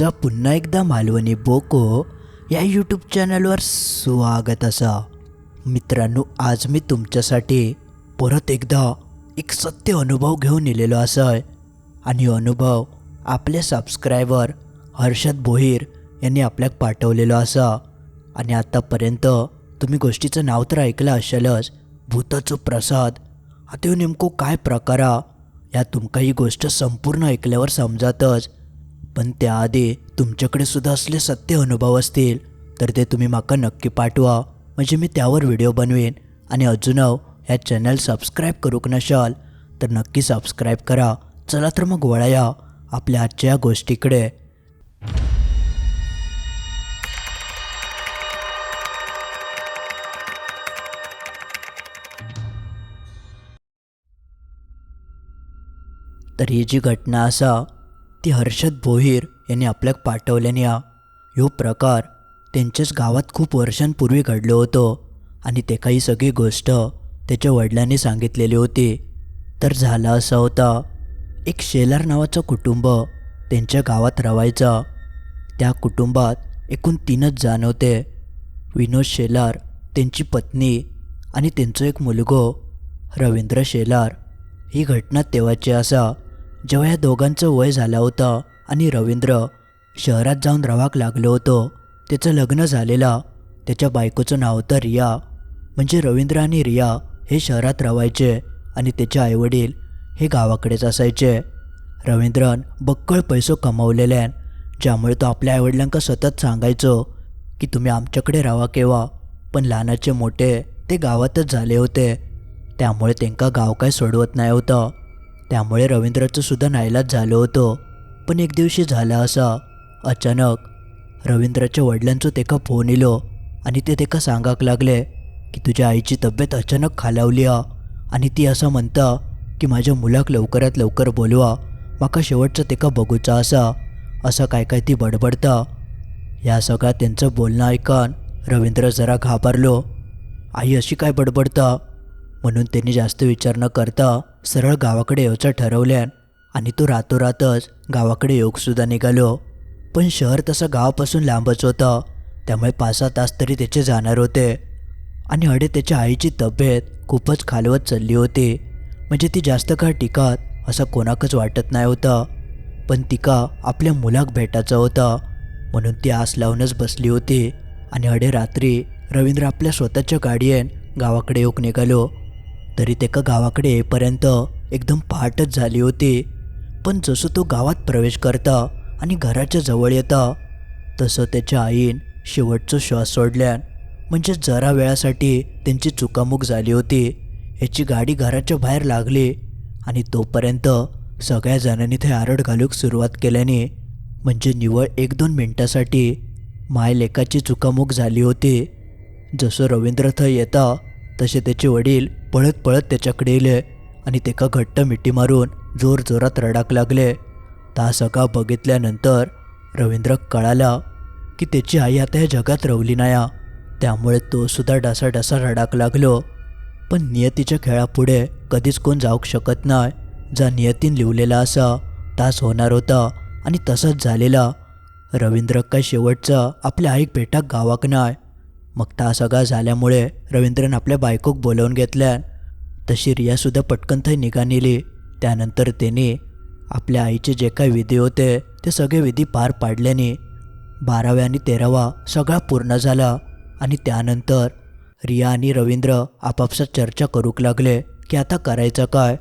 तुमचं पुन्हा एकदा मालवणी बोको या यूट्यूब चॅनलवर स्वागत असा. मित्रांनो आज मी तुमच्यासाठी परत एकदा एक सत्य अनुभव घेऊन इलेलो असाय. आणि अनुभव आपले सबस्क्रायबर हर्षद भोईर यांनी आपल्याक पाठवलेलो असा. आणि आत्तापर्यंत तुम्ही गोष्टीचं नाव तर ऐकलं असेलच. भूताचो प्रसाद. आता नेमको काय प्रकार? हा या तुमका ही गोष्ट संपूर्ण ऐकल्यावर समजातच. पण त्याआधी तुमच्याकडे सुद्धा असले सत्य अनुभव असतील तर ते तुम्ही माका नक्की पाठवा. म्हणजे मी त्यावर व्हिडिओ बनवेन. आणि अजून हो, ह्या चॅनल सबस्क्राईब करूक नशाल तर नक्की सबस्क्राईब करा. चला तर मग वळाया आपल्या आजच्या या गोष्टीकडे. तर ही जी घटना असा ती हर्षद भोईर यांनी आपल्याक पाठवल्याने हा ह्यो प्रकार त्यांच्याच गावात खूप वर्षांपूर्वी घडलो होतो आणि ते काही सगळी गोष्ट त्याच्या वडिलांनी सांगितलेली होती. तर झाला असा होता. एक शेलार नावाचं कुटुंब त्यांच्या गावात राहायचं त्या कुटुंबात एकूण तीनच जाण होते. विनोद शेलार त्यांची पत्नी आणि त्यांचं एक मुलगो रवींद्र शेलार. ही घटना तेव्हाची असा. जेव्हा या दोघांचं वय झालं होतं आणि रवींद्र शहरात जाऊन रवाक लागलो होतो त्याचं लग्न झालेलं त्याच्या बायकोचं नाव होतं रिया. म्हणजे रवींद्र आणि रिया हे शहरात रवायचे आणि त्याचे आईवडील हे गावाकडेच असायचे. रवींद्रन बक्कळ पैसो कमावलेल्यान ज्यामुळे तो आपल्या आईवडिलांका सतत सांगायचो की तुम्ही आमच्याकडे राहा केव्हा पण लहानाचे मोठे ते गावातच झाले होते. त्यामुळे त्यांका गाव काय सोडवत नाही होतं. त्यामुळे रवींद्रचं सुद्धा नाईलाज झालं होतं. पण एक दिवशी झाला असा. अचानक रवींद्रच्या वडिलांचो तेका फोन इलो आणि ते तेका सांगाक लागले की तुझ्या आईची तब्येत अचानक खालावली हा आणि ती असं म्हणता की माझ्या मुलाक लवकरात लवकर बोलवा. माका शेवटचं तेका बघूचा असा. असं काय काय ती बडबडता. या सगळ्या त्यांचं बोलणं ऐकून रवींद्र जरा घाबरलो. आई अशी काय बडबडता? म्हणून त्यांनी जास्त विचार न करता सरळ गावाकडे यायचं ठरवल्यान आणि तो रातोरातच गावाकडे योगसुद्धा निघालो. पण शहर तसं गावापासून लांबच होतं. त्यामुळे पाच सहा तास तरी त्याचे जाणार होते. आणि अडे त्याच्या आईची तब्येत खूपच खालवत चालली होती. म्हणजे ती जास्त काळ टिकत असं कोणाकच वाटत नाही होतं. पण तिका आपल्या मुलाक भेटायचं होतं. म्हणून ती आस लावूनच बसली होती. आणि अडे रात्री रवींद्र आपल्या स्वतःच्या गाडीयेन गावाकडे येऊक निघालो. तरी तेका गावाकडे येईपर्यंत एकदम पहाटच झाली होती. पण जसं तो गावात प्रवेश करता आणि घराच्या जवळ येता तसं त्याच्या आईन शेवटचं श्वास सोडल्यान म्हणजे जरा वेळासाठी त्यांची चुकामुक झाली होती. याची गाडी घराच्या बाहेर लागली आणि तोपर्यंत सगळ्या जणांनी ते आरड घालूक सुरुवात केल्याने म्हणजे निवळ एक दोन मिनटासाठी माय लेकाची चुकामुक झाली होती. जसं रवींद्र थंय येता तसे त्याचे वडील पळत पळत त्याच्याकडे येले आणि तेका घट्ट मिठी मारून जोर जोरात रडाक लागले. ता सगळा बघितल्यानंतर रवींद्र कळाला की त्याची आई आता या जगात रवली नाया. त्यामुळे तो सुद्धा डासा रडाक लागलो. पण नियतीच्या खेळापुढे कधीच कोण जाऊक शकत नाही जा नियतीन लिवलेला असा तास होणार होता आणि तसाच झालेला. रवींद्र काय शेवटचा आपल्या आईक भेटाक गावाक नाही मग ता सगळा झाल्यामुळे रवींद्रन आपल्या बायकोक बोलावून घेतल्यान तशी रियासुद्धा पटकन थंय निघालेली त्यानंतर त्यांनी आपल्या आईचे जे काही विधी होते ते सगळे विधी पार पाडल्याने बाराव्या आणि तेरावा सगळा पूर्ण झाला आणि त्यानंतर रिया आणि रवींद्र आपापसात चर्चा करूक लागले की आता करायचं काय?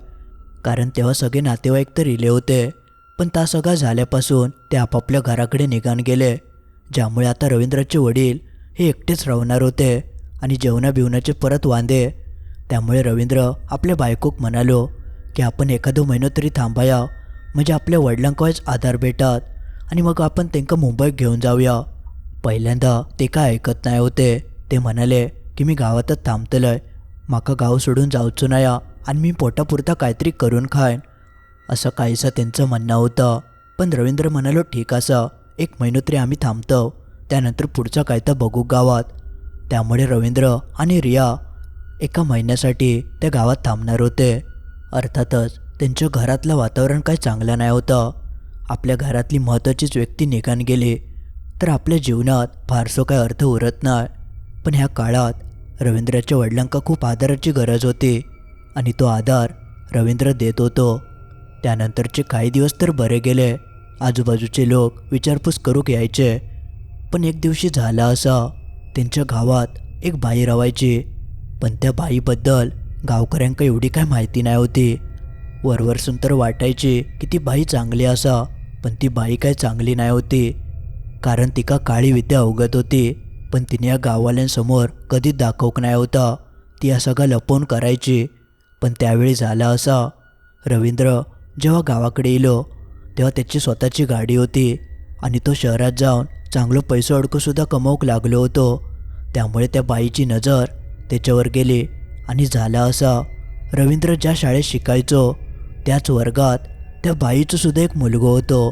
कारण तेव्हा सगळे नातेवाईक तर रिले होते पण ता सगळा झाल्यापासून ते आपापल्या घराकडे निघान गेले ज्यामुळे आता रवींद्रचे वडील हे एकटेच राहणार होते आणि जेवणा बिवणाचे परत वांदे. त्यामुळे रवींद्र आपल्या बायकोक म्हणालो की आपण एखादो महिनो तरी थांबाया. म्हणजे आपल्या वडिलांकच आधार भेटत आणि मग आपण त्यांना मुंबईत घेऊन जाऊया. पहिल्यांदा ते काय ऐकत नाही होते. ते म्हणाले की मी गावातच थांबतलंय. माका गाव सोडून जाऊचो नाही आणि मी पोटापुरता काहीतरी करून खाईन. असं काहीसं त्यांचं म्हणणं होतं. पण रवींद्र म्हणालो ठीक असं. एक महिनो तरी आम्ही थांबतो. त्यानंतर पुढचा काय तर बघू गावात. त्यामुळे रवींद्र आणि रिया एका महिन्यासाठी त्या गावात थांबणार होते. अर्थातच त्यांच्या घरातलं वातावरण काही चांगलं नाही होतं. आपल्या घरातली महत्त्वाचीच व्यक्ती निघान गेली तर आपल्या जीवनात फारसो काय अर्थ उरत नाही. पण ह्या काळात रवींद्राच्या वडिलांका खूप आधाराची गरज होती आणि तो आधार रवींद्र देत होतो. त्यानंतरचे काही दिवस तर बरे गेले. आजूबाजूचे लोक विचारपूस करूक यायचे पण एक दिवशी झाला असा. त्यांच्या गावात एक बाई रवायची पण त्या बाईबद्दल गावकऱ्यांका एवढी काय माहिती नाही होती. वरवरसून तर वाटायची की ती बाई चांगली असा पण ती बाई काय चांगली नाही होती. कारण तिका काळी विद्या अवगत होती पण तिने या गाववाल्यांसमोर कधीच दाखवक नाही होता. ती या सगळं लपवून करायची. पण त्यावेळी झाला असा. रवींद्र जेव्हा गावाकडे येलो तेव्हा त्याची स्वतःची गाडी होती आणि तो शहरात जाऊन चांगलं पैसं अडकूसुद्धा कमवूक लागलो होतो. त्यामुळे त्या बाईची नजर त्याच्यावर गेली आणि झाला असा. रवींद्र ज्या शाळेत शिकायचो त्याच वर्गात त्या बाईचंसुद्धा एक मुलगो होतो.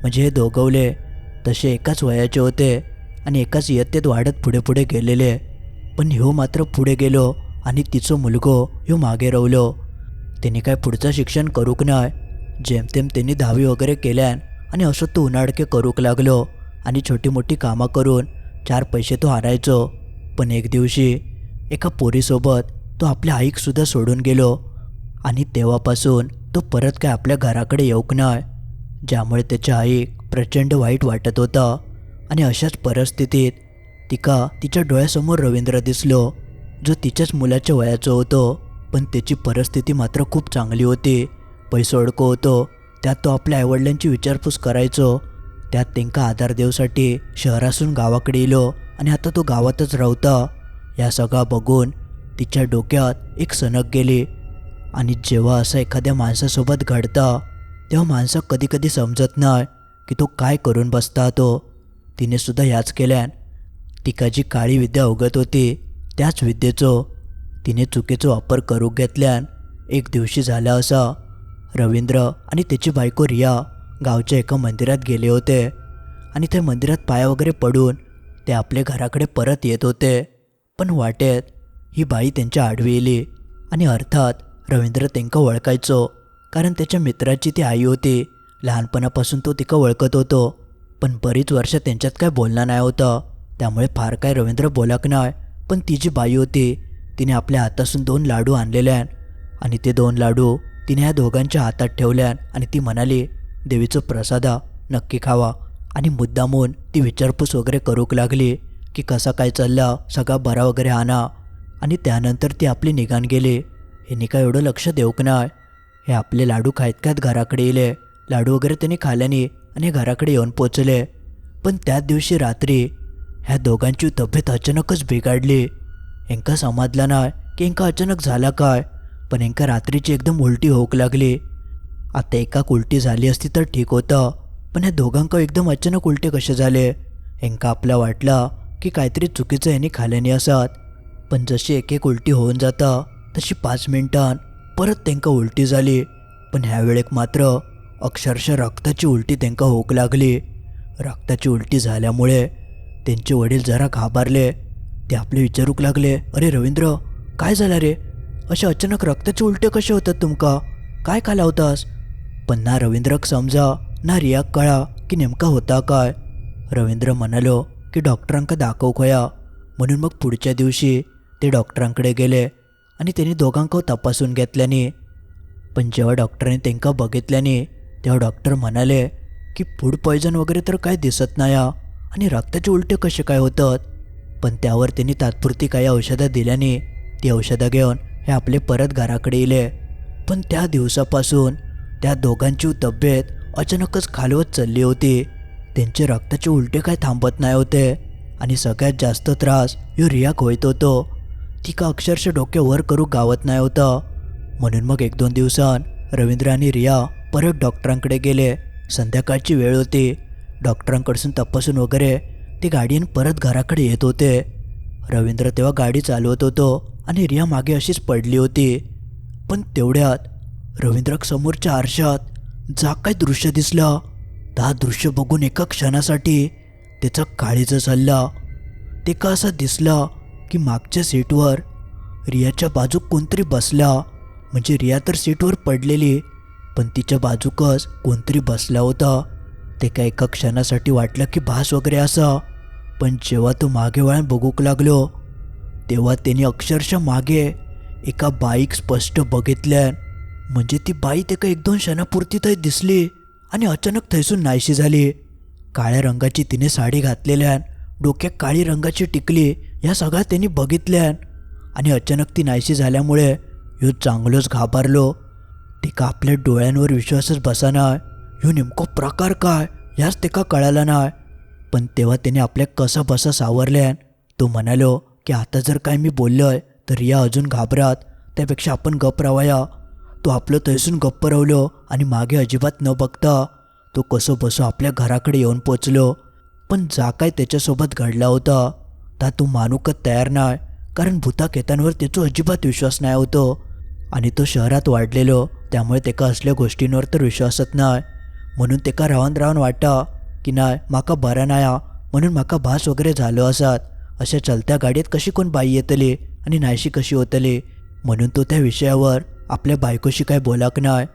म्हणजे हे दोघवले तसे एकाच वयाचे होते आणि एकाच इयत्तेत वाढत पुढे पुढे गेलेले. पण ह्यो मात्र पुढे गेलो आणि तिचो मुलगो ह्यो मागे रवलो त्यांनी काय पुढचं शिक्षण करूक नाही जेमतेम त्यांनी दहावी वगैरे केल्यान आणि असं तो उन्हाडके करूक लागलो. आणि छोटी मोठी कामं करून चार पैसे तो हारायचो. पण एक दिवशी एका पोरीसोबत तो आपल्या आईकसुद्धा सोडून गेलो. आणि तेव्हापासून तो परत काय आपल्या घराकडे येऊक नाही ज्यामुळे त्याच्या आईक प्रचंड वाईट वाटत होता. आणि अशाच परिस्थितीत तिका तिच्या डोळ्यासमोर रवींद्र दिसलो जो तिच्याच मुलाच्या वयाचं होतो. पण त्याची परिस्थिती मात्र खूप चांगली होती. पैसे अडको होतो त्यात तो आपल्या आईवडिलांची विचारपूस करायचो. त्यात त्यांका आधार देऊसाठी शहरासून गावाकडे येलो आणि आता तो गावातच रावता. या सगळा बघून तिच्या डोक्यात एक सनक गेली. आणि जेव्हा असं एखाद्या माणसासोबत घडतं तेव्हा माणसं कधी कधी समजत नाही की तो काय करून बसता तो. तिने सुद्धा ह्याच केल्यान तिका जी काळी विद्या अवगत होती त्याच विद्येचो तिने चुकीचा वापर करू घेतल्यान एक दिवशी झाला असा. रवींद्र आणि त्याची बायको रिया गावच्या एका मंदिरात गेले होते आणि त्या मंदिरात पाया वगैरे पडून ते आपल्या घराकडे परत येत होते. पण वाटेत ही बाई त्यांच्या आडवी येली आणि अर्थात रवींद्र त्यांका ओळखायचो कारण त्याच्या मित्राची ती आई होती. लहानपणापासून तो तिका ओळखत होतो पण बरीच वर्ष त्यांच्यात काय बोलणं नाही होतं. त्यामुळे फार काय रवींद्र बोलक नाही पण ती जी बाई होती तिने आपल्या हातासून दोन लाडू आणलेल्यान आणि ते दोन लाडू तिने या दोघांच्या हातात ठेवल्यान आणि ती म्हणाली देवीचं प्रसादा नक्की खावा. आणि मुद्दामून ती विचारपूस वगैरे करूक लागली की कसा काय चालला सगळा बरा वगैरे आणा. आणि त्यानंतर ती आपली निघान गेली. हिने काय एवढं लक्ष देऊक नाही हे आपले लाडू खायत खायत घराकडे येले. लाडू वगैरे त्यांनी खाल्याने आणि घराकडे येऊन पोचले. पण त्याच दिवशी रात्री ह्या दोघांची तब्येत अचानकच बिघडली. हेंका समाजला नाही की हेंका अचानक झाला काय. पण हेंका रात्रीची एकदम उलटी होऊक लागली. आता एकाक उलटी झाली असती तर ठीक होतं. पण ह्या दोघांक एकदम अचानक उलटे कसे झाले? हेंका आपला वाटला की काहीतरी चुकीचं ह्यांनी खाल्याने असत. पण जशी एक एक उलटी होऊन जाता तशी पाच मिनटान परत त्यांका उलटी झाली. पण ह्या वेळेक मात्र अक्षरशः रक्ताची उलटी त्यांका होऊक लागली. रक्ताची उलटी झाल्यामुळे त्यांचे वडील जरा घाबरले. ते आपले विचारूक लागले अरे रवींद्र काय झालं रे? अशा अचानक रक्ताचे उलटे कसे होतात तुमका? काय खाला होतास पण ना रवींद्रक समजा ना रियाक कळा की नेमका होता काय. रवींद्र म्हणालो की डॉक्टरांका दाखव खोया. म्हणून मग पुढच्या दिवशी ते डॉक्टरांकडे गेले आणि त्यांनी दोघांक तपासून घेतल्याने. पण जेव्हा डॉक्टरांनी त्यांना बघितल्याने तेव्हा डॉक्टर म्हणाले की फूड पॉयझन वगैरे तर काय दिसत नाही आणि रक्ताचे उलटे कसे काय होतात? पण त्यावर त्यांनी तात्पुरती काही औषधं दिल्याने ती औषधं घेऊन हे आपले परत घराकडे येले पण त्या दिवसापासून त्या दोघांची तब्येत अचानकच खालवत चालली होती. त्यांचे रक्ताचे उलटे काय थांबत नाही होते आणि सगळ्यात जास्त त्रास यो रियाक होत होतो. तिका अक्षरशः डोके वर करू गावत नाही होतं. म्हणून मग एक दोन दिवसांत रवींद्र आणि रिया परत डॉक्टरांकडे गेले. संध्याकाळची वेळ होती. डॉक्टरांकडसून तपासून वगैरे ते गाडीन परत घराकडे येत होते. रवींद्र तेव्हा गाडी चालवत होतो आणि रिया मागे अशीच पडली होती. पण तेवढ्यात रवींद्रक समोरच्या आरशात जा काय दृश्य दिसलं? त्या दृश्य बघून एका क्षणासाठी त्याचा काळीचा चालला. ते का असं दिसलं की मागच्या सीटवर रियाच्या बाजूक कोणतरी बसला? म्हणजे रिया तर सीटवर पडलेली पण तिच्या बाजूकच कोणतरी बसला होता. ते काय एका क्षणासाठी वाटलं की भास वगैरे असा पण जेव्हा तो मागे वळण बघूक लागलो तेव्हा त्याने अक्षरशः मागे एका बाईक स्पष्ट बघितल्यान म्हणजे ती बाई ते का एक दोन क्षणापुरती थंय दिसली आणि अचानक थैसून नाहीशी झाली. काळ्या रंगाची तिने साडी घातलेल्यान डोक्यात काळी रंगाची टिकली ह्या सगळ्या त्यांनी बघितल्यान आणि अचानक ती नाहीशी झाल्यामुळे ह्यो चांगलोच घाबरलो. तिका आपल्या डोळ्यांवर विश्वासच बसाना ह्यो नेमको प्रकार काय ह्याच तिका कळाला नाही पण तेव्हा त्याने आपल्या कसा बसा सावरल्यान तो म्हणालो की आता जर काय मी बोललोय तर या अजून घाबरात. त्यापेक्षा आपण गप रावाया. तो आपलं तैसून गप्प रवलो आणि मागे अजिबात न बघता तो कसं बसो आपल्या घराकडे येऊन पोचलो. पण जा काय त्याच्यासोबत घडला होता ता तो मानूकत तयार नाही कारण भूताकेतांवर त्याचा अजिबात विश्वास नाही होतो. आणि तो शहरात वाढलेलो त्यामुळे तेका असल्या गोष्टींवर तर विश्वासच नाही. म्हणून तेका रावन रावन वाटा की नाही माका बरं नाही म्हणून माका भास वगैरे झालो असात. अशा चलत्या गाडीत कशी कोण बाई येतली आणि नाहीशी कशी होतली म्हणून तो त्या विषयावर आपल्या बायकोशी काय बोलाक नाही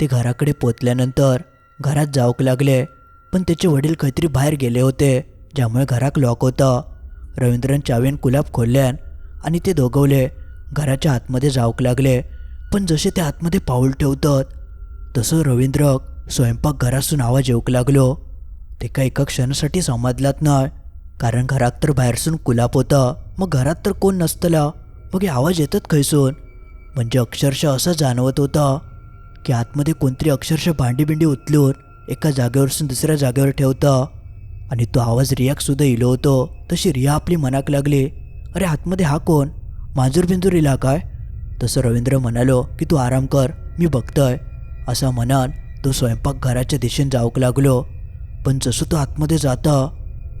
ते घराकडे पोचल्यानंतर घरात जाऊक लागले पण त्याचे वडील काहीतरी बाहेर गेले होते ज्यामुळे घराक लॉक होतं. रवींद्रन चावेन कुलाब खोलल्यान आणि ते दोघवले घराच्या आतमध्ये जाऊक लागले पण जसे ते आतमध्ये पाऊल ठेवतात तसं रवींद्र स्वयंपाकघरातून आवाज येऊक लागलो. ते का एका क्षणासाठी समजलात नाही कारण घरात तर बाहेरसून कुलाप होता मग घरात तर कोण नसतला मग हे आवाज येतात खैसून? म्हणजे अक्षरशः असं जाणवत होता की आतमध्ये कोणतरी अक्षरशः भांडी बिंडी उचलून एका जागेवरसून दुसऱ्या जागेवर ठेवता. आणि तो आवाज रियाकसुद्धा इलो होतो. तशी रिया आपली मनाक लागली. अरे आतमध्ये हा कोण? मांजूर बिंजूर इला काय? तसं रवींद्र म्हणालो की तू आराम कर मी बघतोय. असा म्हणान तो स्वयंपाकघराच्या दिशेने जाऊक लागलो. पण जसं तो आतमध्ये जाता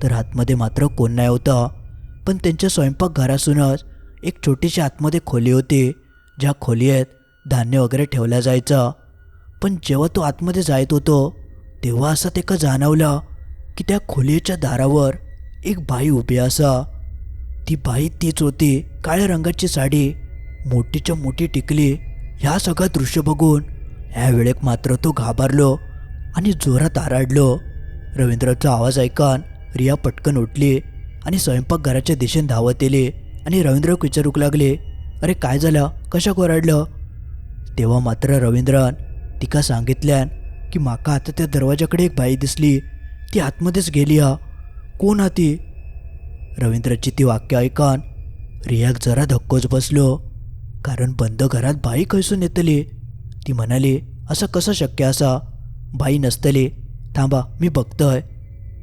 तर आतमध्ये मात्र कोण नाही होता. पण त्यांच्या स्वयंपाकघरासूनच एक छोटीशी आतमध्ये खोली होती. ज्या खोलीत धान्य वगैरे ठेवल्या जायचं. पण जेव्हा तो आतमध्ये जायत होतो तेव्हा असं ते का जाणवलं की त्या खोलीच्या दारावर एक बाई उभी असा. ती बाई तीच होती काळ्या रंगाची साडी मोठीच्या मोठी टिकली. ह्या सगळं दृश्य बघून ह्या वेळेक मात्र तो घाबरलो आणि जोरात आराडलो. रवींद्रचा आवाज ऐकान रिया पटकन उठली आणि स्वयंपाकघराच्या दिशेने धावत येली आणि रवींद्र विचारूक लागले अरे काय झालं? कशा ओरडलं? तेव्हा मात्र रवींद्रन तिका सांगितल्यान की माका आता त्या दरवाजाकडे एक बाई दिसली. ती आतमध्येच गेली हा. कोण हा ती? रवींद्रची ती वाक्य ऐकान रियाक जरा धक्कोच बसलो. कारण बंद घरात बाई खैसून येतली. ती म्हणाली असं कसं शक्य असा? बाई नसतली. थांबा मी बघतोय.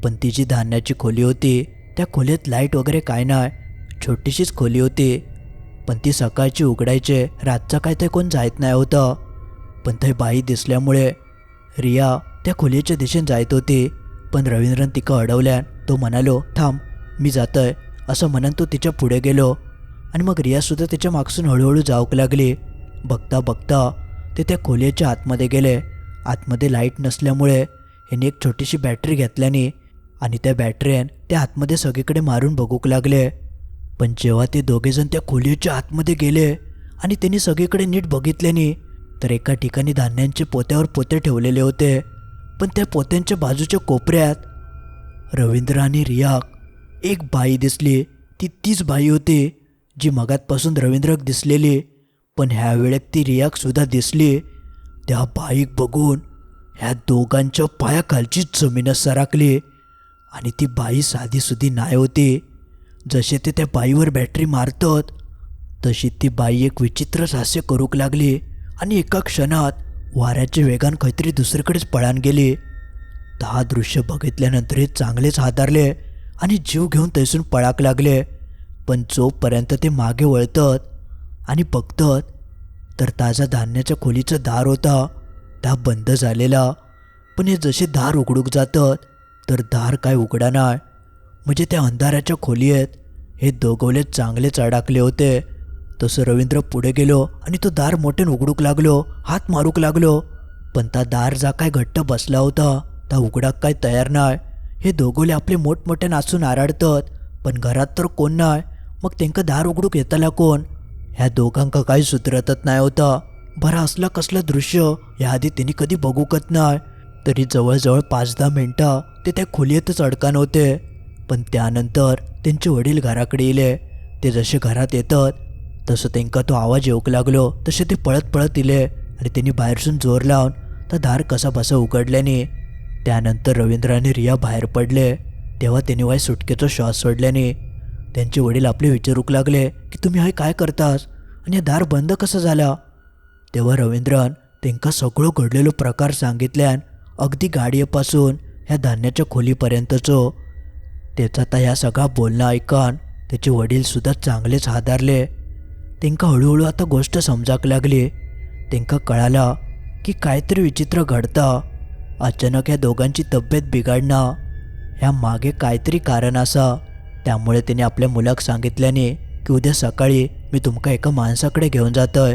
पण ती जी धान्याची खोली होती त्या खोलीत लाइट वगैरे काय नाही छोटीशीच खोली होती. पण ती सकाळची उघडायचे रातचं काय ते कोण जायत नाही होतं. पण ते बाई दिसल्यामुळे रिया त्या खोलीच्या दिशेने जायत होती. पण रवींद्रन तिका अडवल्यान तो म्हणालो थांब मी जातोय असं म्हणून तो तिच्या पुढे गेलो. आणि मग रियासुद्धा त्याच्या मागसून हळूहळू जाऊक लागली. बघता बघता ते त्या खोलीच्या आतमध्ये गेले. आतमध्ये लाइट नसल्यामुळे ह्याने एक छोटीशी बॅटरी घेतल्याने आणि त्या बॅटरीन त्या आतमध्ये सगळीकडे मारून बघूक लागले. पण जेव्हा ते दोघेजण त्या खोलीच्या आतमध्ये गेले आणि त्यांनी सगळीकडे नीट बघितल्याने तर एका ठिकाणी धान्यांचे पोत्यावर पोते ठेवलेले होते. पण त्या पोत्यांच्या बाजूच्या कोपऱ्यात रवींद्र आणि रियाक एक बाई दिसली. ती तीच बाई होती जी मगातपासून रवींद्रक दिसलेली. पण ह्या वेळेत ती रियाकसुद्धा दिसली. त्या बाईक बघून ह्या दोघांच्या पायाखालचीच जमीनच सरकली आणि ती बाई साधीसुधी नाही होती. जसे ते त्या बाईवर बॅटरी मारतात तशी ती बाई एक विचित्र हास्य करूक लागली आणि एका क्षणात वाऱ्याच्या वेगान काहीतरी दुसरीकडेच पळान गेली. दहा दृश्य बघितल्यानंतर हे चांगलेच हातारले आणि जीव घेऊन तैसून पळाक लागले. पण जोपर्यंत ते मागे वळतात आणि बघतात तर ताजा धान्याच्या खोलीचं दार होता. त्या बंद झालेला. पण हे जसे दार उघडूक जातात तर दार काय उघडा नाही म्हणजे त्या अंधाराच्या खोलीत हे दोघवले चांगलेच अडकले होते. तसं रवींद्र पुढे गेलो आणि तो दार मोठ्यानं उघडूक लागलो हात मारूक लागलो. पण ता दार जा काय घट्ट बसला होता ता उघडाक काय तयार नाही हे दोघोले आपले मोठमोठे नाचून आराडतात पण घरात तर कोण नाही मग त्यांका दार उघडूक येताला कोण? ह्या दोघांका काही सुधरतच नाही होता. बरं असला कसलं दृश्य याआधी त्यांनी कधी बघूकत नाही तरी जवळजवळ पाच दहा मिनटं ते त्या खोलीतच अडकान होते. पण त्यानंतर त्यांचे वडील घराकडे येले. ते जसे घरात येतात तसं त्यांका तो आवाज येऊक लागलो तसे ते पळत पळत इले आणि त्यांनी बाहेरसून जोर लावून तर दार कसा बसा उघडल्याने. त्यानंतर रवींद्र आणि रिया बाहेर पडले. तेव्हा त्यांनी वाय सुटकेचा श्वास सोडल्याने. त्यांचे वडील आपले विचारूक लागले की तुम्ही हाय काय करतास? आणि हे दार बंद कसं झाला? तेव्हा रवींद्रन त्यांका सगळं घडलेलो प्रकार सांगितल्यान अगदी गाडयेपासून ह्या धान्याच्या खोलीपर्यंतचो त्याचा आता ह्या सगळा बोलणं ऐकून त्याचे वडीलसुद्धा चांगलेच हादारले. त्यांका हळूहळू आता गोष्ट समजाक लागली. त्यांका कळालं की काहीतरी विचित्र घडतं. अचानक ह्या दोघांची तब्येत बिघडणं. ह्या मागे काहीतरी कारण असं. त्यामुळे त्याने आपल्या मुलाक सांगितल्याने की उद्या सकाळी मी तुमका एका माणसाकडे घेऊन जातोय.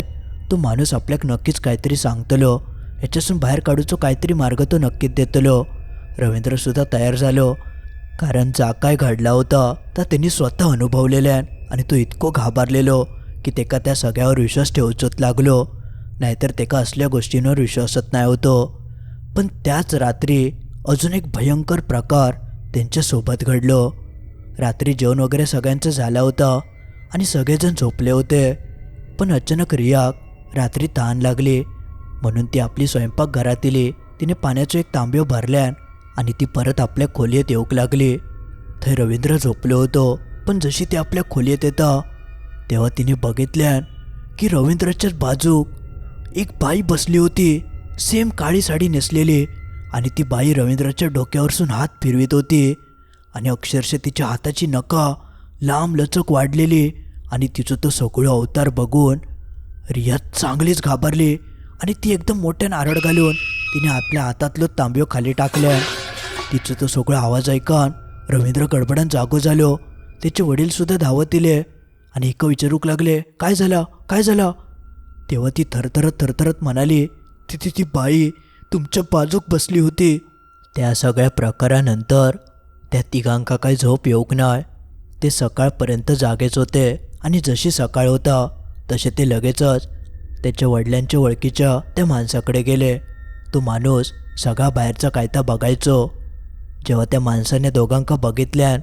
तो माणूस आपल्याक नक्कीच काहीतरी सांगतलो. ह्याच्यासून बाहेर काढूचो काहीतरी मार्ग तो नक्कीच देतलो. रवींद्रसुद्धा तयार झालो. कारण जा काय घडला होता तर त्यांनी स्वतः अनुभवलेल्यान आणि तो इतको घाबरलेलो की तेका त्या सगळ्यावर विश्वास ठेवचोच लागलो. नाहीतर तेका असल्या गोष्टींवर विश्वासच नाही होतो. पण त्याच रात्री अजून एक भयंकर प्रकार त्यांच्यासोबत घडलो. रात्री जेवण वगैरे सगळ्यांचं झालं होतं आणि सगळेजण झोपले होते. पण अचानक रियाक रात्री तहान लागली. म्हणून ती आपली स्वयंपाकघरात तिने पाण्याचं एक तांब्यो भरल्यान आणि ती परत आपल्या खोलीत येऊक लागली. थंय रवींद्र झोपलो होतो पण जशी ती आपल्या खोलीत येता तेव्हा तिने बघितल्यान की रवींद्रच्याच बाजूक एक बाई बसली होती सेम काळी साडी नेसलेली आणि ती बाई रवींद्रच्या डोक्यावरसून हात फिरवित होती आणि अक्षरशः तिच्या हाताची नका लांब लचक वाढलेली आणि तिचं तो सगळं अवतार बघून रिया चांगलीच घाबरली आणि ती एकदम मोठ्यानं आरड घालून तिने आपल्या हातातलं तांब्यो खाली टाकल्या तिचं तो सगळं आवाज ऐकान रवींद्र गडबडान जागो झालो. त्याचे वडीलसुद्धा धावत दिले. आणि एक विचारूक लागले काय झालं? काय झालं? तेव्हा ती थरथरत थरथरत म्हणाली तिथे ती बाई तुमच्या बाजूक बसली होती. त्या सगळ्या प्रकारानंतर त्या तिघांका काही झोप येऊक नाही ते सकाळपर्यंत जागेच होते आणि जशी सकाळ होता तसे ते लगेचच त्याच्या वडिलांच्या ओळखीच्या त्या माणसाकडे गेले. तो माणूस सगळा बाहेरचा कायता बघायचो. जेव्हा त्या माणसाने दोघांका बघितल्यान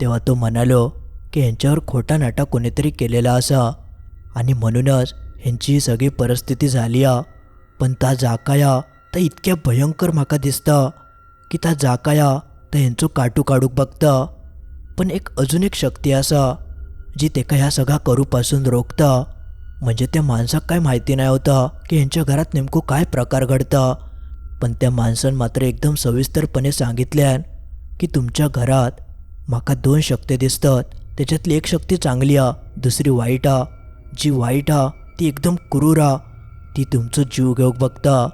तेव्हा तो म्हणालो की ह्यांच्यावर खोटा नाटा कोणीतरी केलेला असा. आणि म्हणूनच ह्यांची ही सगळी परिस्थिती झाली आ. पण ता जाकाया तर इतक्या भयंकर म्हाका दिसता की ता जाकाया तर ह्यांचो काटू काडूक बघता. पण एक अजून एक शक्ती असा जी तेका ह्या सगळा करूपासून रोखता. म्हणजे त्या माणसाक काय माहिती नाही होता की ह्यांच्या घरात नेमकं काय प्रकार घडता. पण त्या माणसान मात्र एकदम सविस्तरपणे सांगितल्यान की तुमच्या घरात म्हाका दोन शक्ती दिसतात. त्याच्यातली एक शक्ती चांगली आ दुसरी वाईट आ. जी वाईट आ ती एकदम क्रूर आ. ती तुमचो जीव घेऊक बघता.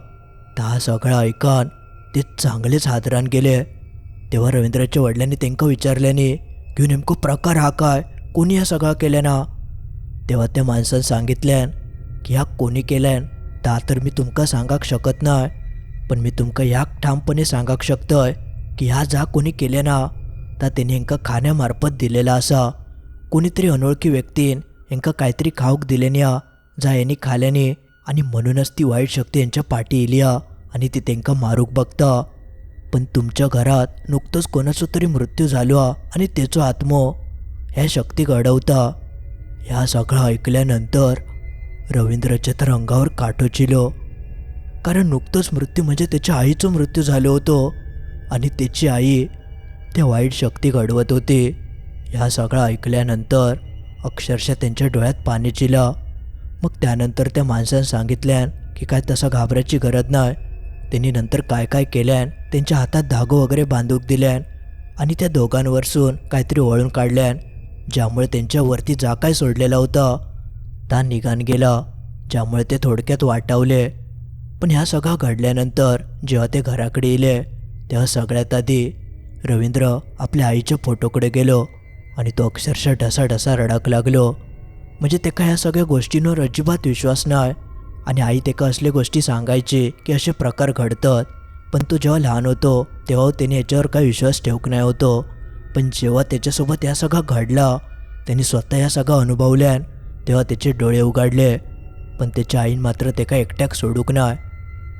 ता सगळं ऐकान ते चांगलेच हादरान गेले. तेव्हा रवींद्राच्या वडिलांनी तेंका विचारल्याने की नेमकं प्रकार हा काय? कोणी हा सगळा केल्याना तेव्हा त्या माणसानं सांगितल्यान की ह्या कोणी केल्यान ता तर मी तुमका सांगाक शकत नाही पण मी तुमका ह्या ठामपणे सांगाक शकतय की ह्या जा कोणी केले ना ता तेणी हेंका खाण्यामार्फत दिलेला असा. कोणीतरी अनोळखी व्यक्तीन हेंका काहीतरी खाऊक दिलेनी हा जा यांनी खाल्याने आणि म्हणूनच ती वाईट शक्ती यांच्या पाठी येली आ आणि ती तेंकां मारूक बघता. पण तुमच्या घरात नुकतंच कोणाचो तरी मृत्यू झालो आ आणि तेचो आत्मो ह्या शक्ती घडवता ह्या सगळं ऐकल्यानंतर रवींद्रच्या तर अंगावर काठो चिलो कारण नुकतंच मृत्यू म्हणजे त्याच्या आईचं मृत्यू झालो होतो. आणि त्याची आई त्या वाईट शक्ती घडवत होती. ह्या सगळं ऐकल्यानंतर अक्षरशः त्यांच्या डोळ्यात पाणी चिलं. मग त्यानंतर त्या माणसानं सांगितल्यान की काय तसं घाबरायची गरज नाही. त्यांनी नंतर काय काय केल्यान त्यांच्या हातात धागो वगैरे बांधूक दिल्यान आणि त्या दोघांवरसून काहीतरी वळून काढल्यान ज्यामुळे त्यांच्यावरती जा काय सोडलेला होता. ता निघान गेला ज्यामुळे ते थोडक्यात वाटावले. पण ह्या सगळं घडल्यानंतर जेव्हा ते घराकडे येले तेव्हा सगळ्यात आधी रवींद्र आपल्या आईच्या फोटोकडे गेलो आणि तो अक्षरशः ढसा ढसा रडाक लागलो. म्हणजे तेका ह्या सगळ्या गोष्टींवर अजिबात विश्वास नाही आणि आई तेका असले गोष्टी सांगायची की असे प्रकार घडतात. पण तो जेव्हा लहान होतो तेव्हा त्याने याच्यावर काही विश्वास ठेवक नाही होतो. पण जेव्हा त्याच्यासोबत या सगळं घडला त्यांनी स्वतः या सगळं अनुभवल्यान तेव्हा त्याचे डोळे उघडले. पण त्याच्या आईन मात्र त्याका एकट्याक सोडूक नाही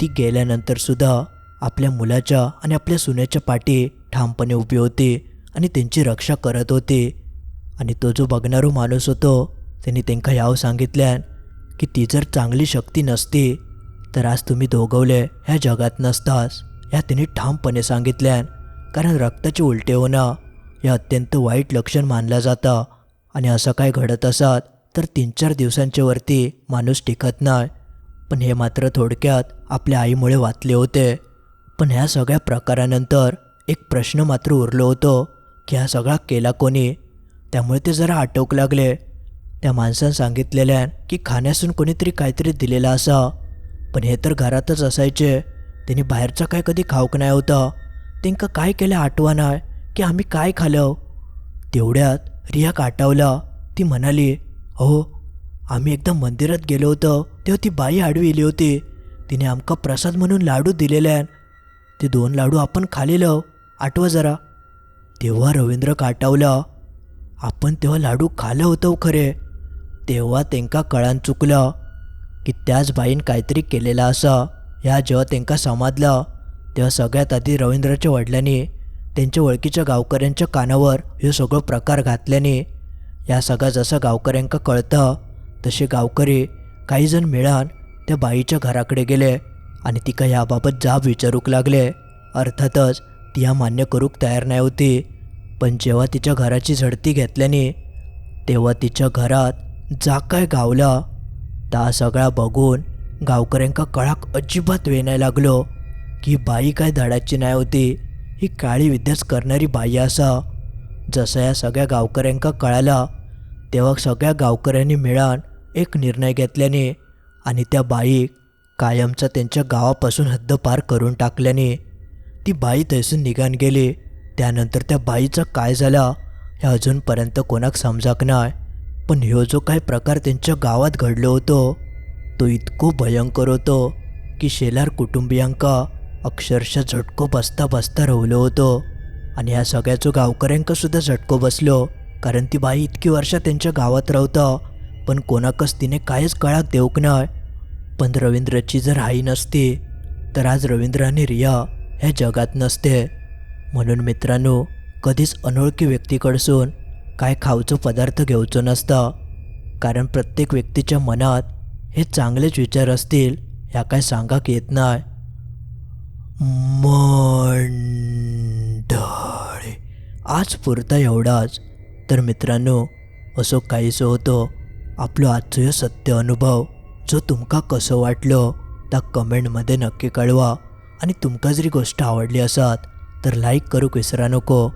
ती गेल्यानंतर सुद्धा आपल्या मुलाच्या आणि आपल्या सुन्याच्या पाठी ठामपणे उभी होती आणि त्यांची रक्षा करत होती. आणि तो जो बघणारो माणूस होतो त्यांनी त्यांका याव सांगितल्यान की ती जर चांगली शक्ती नसती तर आज तुम्ही दोघवले ह्या जगात नसतास ह्या त्यांनी ठामपणे सांगितल्यान. कारण रक्ताचे उलटे होणं हे अत्यंत वाईट लक्षण मानलं जातं. आणि असं काय घडत असत तर तीन चार दिवसांच्या वरती माणूस टिकत नाही. पण हे मात्र थोडक्यात आपल्या आईमुळे वाचले होते. पण ह्या सगळ्या प्रकारानंतर एक प्रश्न मात्र उरलो होतो की हा सगळा केला कोणी? त्यामुळे ते जरा आटोक लागले. त्या माणसानं सांगितलेल्यान की खाण्यासून कोणीतरी काहीतरी दिलेलं असा. पण हे तर घरातच असायचे. त्यांनी बाहेरचं काय कधी खाऊक नाही होतं. त्यांका काय केलं आठवा नाही की आम्ही काय खालं? तेवढ्यात रिया काटावला. ती म्हणाली अहो आम्ही एकदा मंदिरात गेलो होतो तेव्हा ती बाई आडवी इली होती. तिने आमका प्रसाद म्हणून लाडू दिलेल्यान ते दोन लाडू आपण खालेलं आठवा जरा. तेव्हा रवींद्र काटावलं आपण तेव्हा लाडू खालं होतं खरे. तेव्हा त्यांका कळान चुकलं की त्याच बाईन काहीतरी केलेलं असा. ह्या जेव्हा त्यांका समजलं तेव्हा सगळ्यात आधी रवींद्रच्या वडिलांनी त्यांच्या ओळखीच्या गावकऱ्यांच्या कानावर हे सगळं प्रकार घातल्याने या सगळं जसं गावकऱ्यांका कळतं तसे गावकरी काहीजण मिळान त्या बाईच्या घराकडे गेले आणि तिका याबाबत जाब विचारूक लागले. अर्थातच ती या मान्य करूक तयार नाही होती. पण जेव्हा तिच्या घराची झडती घेतल्याने तेव्हा तिच्या घरात जा काय गावला. ता सगळा बघून गावकऱ्यांका कळाक अजिबात वेणाय लागलो की बाई काय धडाची नाही होती ही काळी विद्याच करणारी बाई असा. जसं या सगळ्या गावकऱ्यांका कळाला तेव्हा सगळ्या गावकऱ्यांनी मिळान एक निर्णय घेतल्याने आणि त्या बाईक कायमचा त्यांच्या गावापासून हद्दपार करून टाकल्याने ती बाई तैसून निघान गेली. त्यानंतर त्या बाईचं काय झाला हे अजूनपर्यंत कोणाक समजाक नाही. पण ह्यो जो काही प्रकार त्यांच्या गावात घडलो होतो तो इतको भयंकर होतो की शेलार कुटुंबियांका अक्षरशः झटको बसता बसता रवलो होतो. आणि ह्या सगळ्याचो गावकऱ्यांका सुद्धा झटको बसलो. कारण ती बाई इतकी वर्ष त्यांच्या गावात रावता पण कोणाकच तिने कायच कळाक देऊक नाही पण रवींद्रची जर आई नसती तर आज रवींद्र आणि रिया ह्या जगात नसते. म्हणून मित्रांनो कधीच अनोळखी व्यक्तीकडसून काय खाऊचो पदार्थ घेऊचं नसता. कारण प्रत्येक व्यक्तीच्या मनात हे चांगलेच विचार असतील ह्या काय सांगाक येत नाही मग आज पुरता एवढाच. तर मित्रांनो असो काहीसो होतो. आपलो आजचो ह्यो सत्य अनुभव जो तुमका कसं वाटलो त्या कमेंटमध्ये नक्की कळवा. आणि तुमका जरी गोष्ट आवडली असत तर लाईक करूक विसरा नको.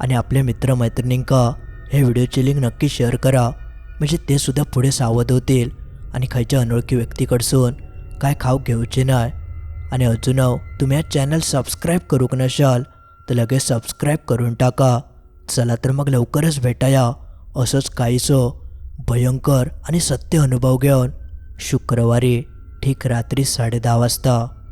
आणि आपल्या मित्रमैत्रिणींका हे व्हिडिओची लिंक नक्की शेअर करा. म्हणजे ते सुद्धा पुढे सावध होतील. आणि खायच्या अनोळखी व्यक्तीकडसून काय खाऊ घेऊचे नाही आणि अजून तुम्ही हा चॅनल सबस्क्राईब करूक नशाल तर लगेच सबस्क्राईब करून टाका. चला तर मग लवकरच भेटाया. असंच काहीचं भयंकर आणि सत्य अनुभव घेऊन शुक्रवारी ठीक रात्री साडे दहा वाजता.